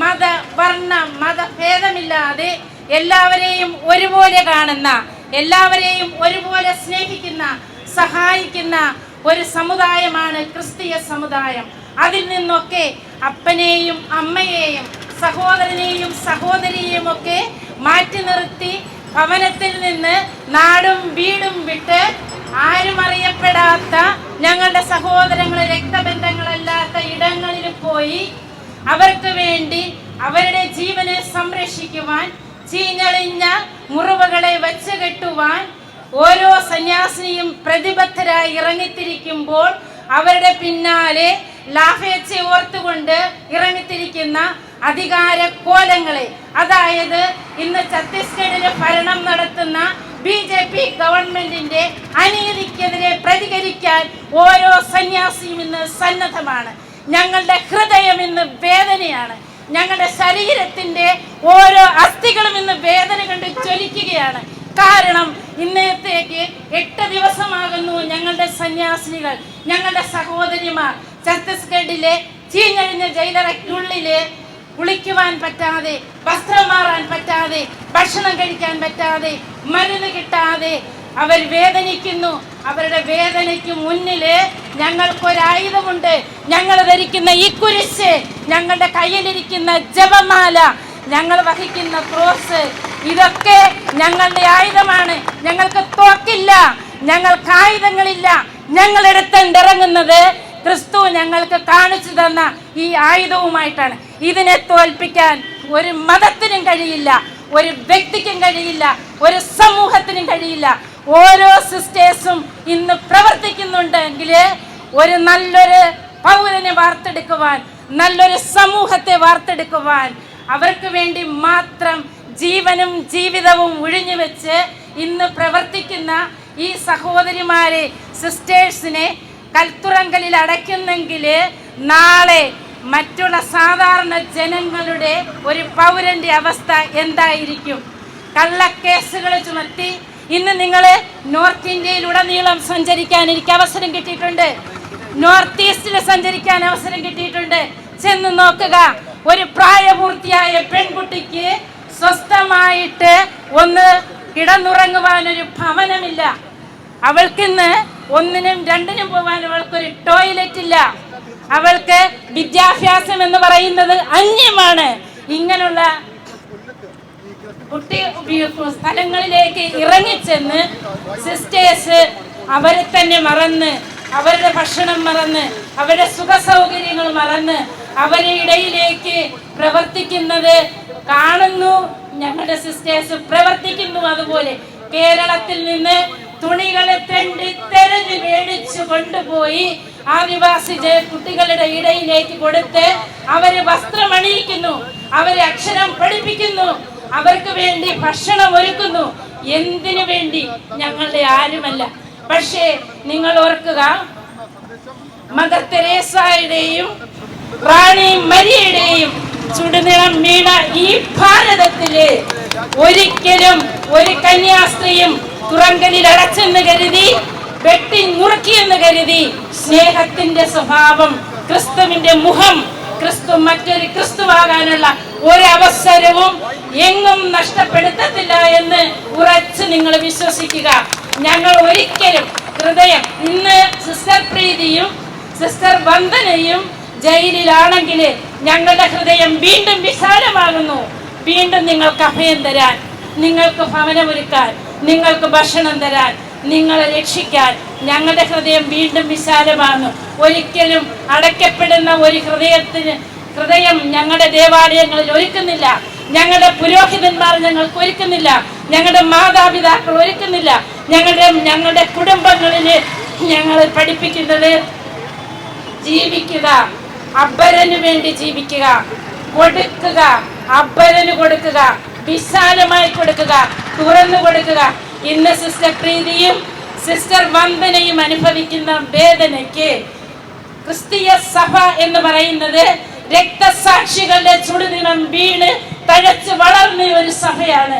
മത വർണ മതഭേദമില്ലാതെ എല്ലാവരെയും ഒരുപോലെ കാണുന്ന എല്ലാവരെയും ഒരുപോലെ സ്നേഹിക്കുന്ന സഹായിക്കുന്ന ഒരു സമുദായമാണ് ക്രിസ്തീയ സമുദായം. അതിൽ നിന്നൊക്കെ അപ്പനെയും അമ്മയെയും സഹോദരനെയും സഹോദരിയെയും ഒക്കെ മാറ്റി നിർത്തി ഭവനത്തിൽ നിന്ന് നാടും വീടും വിട്ട് ആരും അറിയപ്പെടാത്ത ഞങ്ങളുടെ സഹോദരങ്ങളെ പോയി അവർക്ക് വേണ്ടി അവരുടെ ജീവനെ സംരക്ഷിക്കുവാൻ ചീഞ്ഞളിഞ്ഞ മുറിവുകളെ വച്ച് കെട്ടുവാൻ ഓരോ സന്യാസിനിയും പ്രതിബദ്ധരായി ഇറങ്ങിത്തിരിക്കുമ്പോൾ അവരുടെ പിന്നാലെ ലാഫേച്ചെ ഓർത്തുകൊണ്ട് ഇറങ്ങിത്തിരിക്കുന്ന അധികാര കോലങ്ങളെ അതായത് ഇന്ന് ഛത്തീസ്ഗഡിൽ ഭരണം നടത്തുന്ന ബി ജെ പി ഗവൺമെന്റിന്റെ അനീതിക്കെതിരെ പ്രതികരിക്കാൻ ഓരോ സന്യാസിയും ഇന്ന് സന്നദ്ധമാണ്. ഞങ്ങളുടെ ഹൃദയം ഇന്ന് വേദനയാണ്. ഞങ്ങളുടെ ശരീരത്തിന്റെ ഓരോ അസ്ഥികളും ഇന്ന് വേദന കൊണ്ട് ജ്വലിക്കുകയാണ്. കാരണം ഇന്നത്തേക്ക് എട്ട് ദിവസമാകുന്നു ഞങ്ങളുടെ സന്യാസിനികൾ ഞങ്ങളുടെ സഹോദരിമാർ ഛത്തീസ്ഗഡിലെ ചീഞ്ഞഴിഞ്ഞ ജയിലറയ്ക്കുള്ളിൽ കുളിക്കുവാൻ പറ്റാതെ വസ്ത്രം മാറാൻ പറ്റാതെ ഭക്ഷണം കഴിക്കാൻ പറ്റാതെ മരുന്ന് കിട്ടാതെ അവർ വേദനിക്കുന്നു. അവരുടെ വേദനയ്ക്ക് മുന്നിൽ ഞങ്ങൾക്കൊരായുധമുണ്ട്. ഞങ്ങൾ ധരിക്കുന്ന ഈ കുരിശ് ഞങ്ങളുടെ കയ്യിലിരിക്കുന്ന ജപമാല ഞങ്ങൾ വഹിക്കുന്ന ക്രോസ് ഇതൊക്കെ ഞങ്ങളുടെ ആയുധമാണ്. ഞങ്ങൾക്ക് തോക്കില്ല ഞങ്ങൾക്ക് ആയുധങ്ങളില്ല. ഞങ്ങൾ എടുത്തുണ്ടിറങ്ങുന്നത് ക്രിസ്തു ഞങ്ങൾക്ക് കാണിച്ചു തന്ന ഈ ആയുധവുമായിട്ടാണ്. ഇതിനെ തോൽപ്പിക്കാൻ ഒരു മതത്തിനും കഴിയില്ല. ഒരു വ്യക്തിക്കും കഴിയില്ല ഒരു സമൂഹത്തിനും കഴിയില്ല. ഓരോ സിസ്റ്റേഴ്സും ഇന്ന് പ്രവർത്തിക്കുന്നുണ്ടെങ്കിൽ ഒരു നല്ലൊരു പൗരനെ വാർത്തെടുക്കുവാൻ നല്ലൊരു സമൂഹത്തെ വാർത്തെടുക്കുവാൻ അവർക്ക് വേണ്ടി മാത്രം ജീവനും ജീവിതവും ഒഴിഞ്ഞു വെച്ച് ഇന്ന് പ്രവർത്തിക്കുന്ന ഈ സഹോദരിമാരെ സിസ്റ്റേഴ്സിനെ കൽത്തുറങ്കലിൽ അടയ്ക്കുന്നെങ്കിൽ നാളെ മറ്റുള്ള സാധാരണ ജനങ്ങളുടെ ഒരു പൗരന്റെ അവസ്ഥ എന്തായിരിക്കും? കള്ളക്കേസുകൾ ചുമത്തി ഇന്ന് നിങ്ങൾ നോർത്ത് ഇന്ത്യയിലുടനീളം സഞ്ചരിക്കാൻ എനിക്ക് അവസരം കിട്ടിയിട്ടുണ്ട്. നോർത്ത് ഈസ്റ്റിൽ സഞ്ചരിക്കാൻ അവസരം കിട്ടിയിട്ടുണ്ട്. ചെന്ന് നോക്കുക. ഒരു പ്രായപൂർത്തിയായ പെൺകുട്ടിക്ക് സ്വസ്ഥമായിട്ട് ഒന്ന് കിടന്നുറങ്ങുവാൻ ഒരു ഭവനമില്ല. അവൾക്കിന്ന് ഒന്നിനും രണ്ടിനും പോകാൻ അവൾക്കൊരു ടോയ്ലറ്റ് ഇല്ല അവൾക്ക് വിദ്യാഭ്യാസം എന്ന് പറയുന്നത് അന്യമാണ്. ഇങ്ങനെയുള്ള കുട്ടി സ്ഥലങ്ങളിലേക്ക് ഇറങ്ങിച്ചെന്ന് സിസ്റ്റേഴ്സ് അവരെ തന്നെ മറന്ന് അവരുടെ ഭക്ഷണം മറന്ന് അവരുടെ സുഖ സൗകര്യങ്ങൾ മറന്ന് അവരുടെ ഇടയിലേക്ക് പ്രവർത്തിക്കുന്നത് കാണുന്നു. ഞങ്ങളുടെ സിസ്റ്റേഴ്സ് പ്രവർത്തിക്കുന്നു അതുപോലെ. കേരളത്തിൽ നിന്ന് തുണികളെ തെണ്ടി തെരഞ്ഞു മേടിച്ചു കൊണ്ടുപോയി ആദിവാസി കുട്ടികളുടെ ഇടയിലേക്ക് കൊടുത്ത് അവരെ വസ്ത്രം അണിയിക്കുന്നു അവരെ അക്ഷരം പഠിപ്പിക്കുന്നു അവർക്ക് വേണ്ടി ഭക്ഷണം ഒരുക്കുന്നു. എന്തിനു വേണ്ടി? ഞങ്ങളുടെ ആരുമല്ല. പക്ഷേ നിങ്ങൾ ഓർക്കുക മദർ തെരേസയുടെയും റാണി മരിയുടെയും ചുടുനിളം വീണ ഈ ഭാരതത്തിൽ ഒരിക്കലും ഒരു കന്യാസ്ത്രീയും തുറങ്കലിൽ അടച്ചെന്ന് കരുതി വെട്ടി എന്ന് കരുതി സ്നേഹത്തിന്റെ സ്വഭാവം ക്രിസ്തുവിന്റെ മുഖം ക്രിസ്തു മറ്റൊരു ക്രിസ്തുവാകാനുള്ള ഒരവസരവും എങ്ങും നഷ്ടപ്പെടുത്തത്തില്ല എന്ന് ഉറച്ച് നിങ്ങൾ വിശ്വസിക്കുക. ഞങ്ങൾ ഒരിക്കലും ഹൃദയം ഇന്ന് സിസ്റ്റർ പ്രീതിയും സിസ്റ്റർ വന്ദനയും ജയിലിലാണെങ്കിൽ ഞങ്ങളുടെ ഹൃദയം വീണ്ടും വിശാലമാകുന്നു. വീണ്ടും നിങ്ങൾക്ക് അഭയം തരാൻ നിങ്ങൾക്ക് ഭവനമൊരുക്കാൻ നിങ്ങൾക്ക് ഭക്ഷണം തരാൻ നിങ്ങളെ രക്ഷിക്കാൻ ഞങ്ങളുടെ ഹൃദയം വീണ്ടും വിശാലമാകുന്നു. ഒരിക്കലും അടയ്ക്കപ്പെടുന്ന ഒരു ഹൃദയത്തിന് ഹൃദയം ഞങ്ങളുടെ ദേവാലയങ്ങളിൽ ഒരുക്കുന്നില്ല. ഞങ്ങളുടെ പുരോഹിതന്മാർ ഞങ്ങൾക്ക് ഒരുക്കുന്നില്ല. ഞങ്ങളുടെ മാതാപിതാക്കൾ ഒരുക്കുന്നില്ല. ഞങ്ങളുടെ ഞങ്ങളുടെ കുടുംബങ്ങളിൽ ഞങ്ങൾ പഠിപ്പിക്കുന്നത് ജീവിക്കുക അബ്ബരനു വേണ്ടി ജീവിക്കുക കൊടുക്കുക അബ്ബരന് കൊടുക്കുക വിശാലമായി കൊടുക്കുക തുറന്നു കൊടുക്കുക ഇന്ന് സിസ്റ്റർ പ്രീതിയും സിസ്റ്റർ വന്ദനയും അനുഭവിക്കുന്ന വേദനയ്ക്ക് ക്രിസ്തീയ സഭ എന്ന് പറയുന്നത് രക്തസാക്ഷികളുടെ ചുടുദിനം വീണ് തഴച്ച് വളർന്ന ഒരു സഭയാണ്.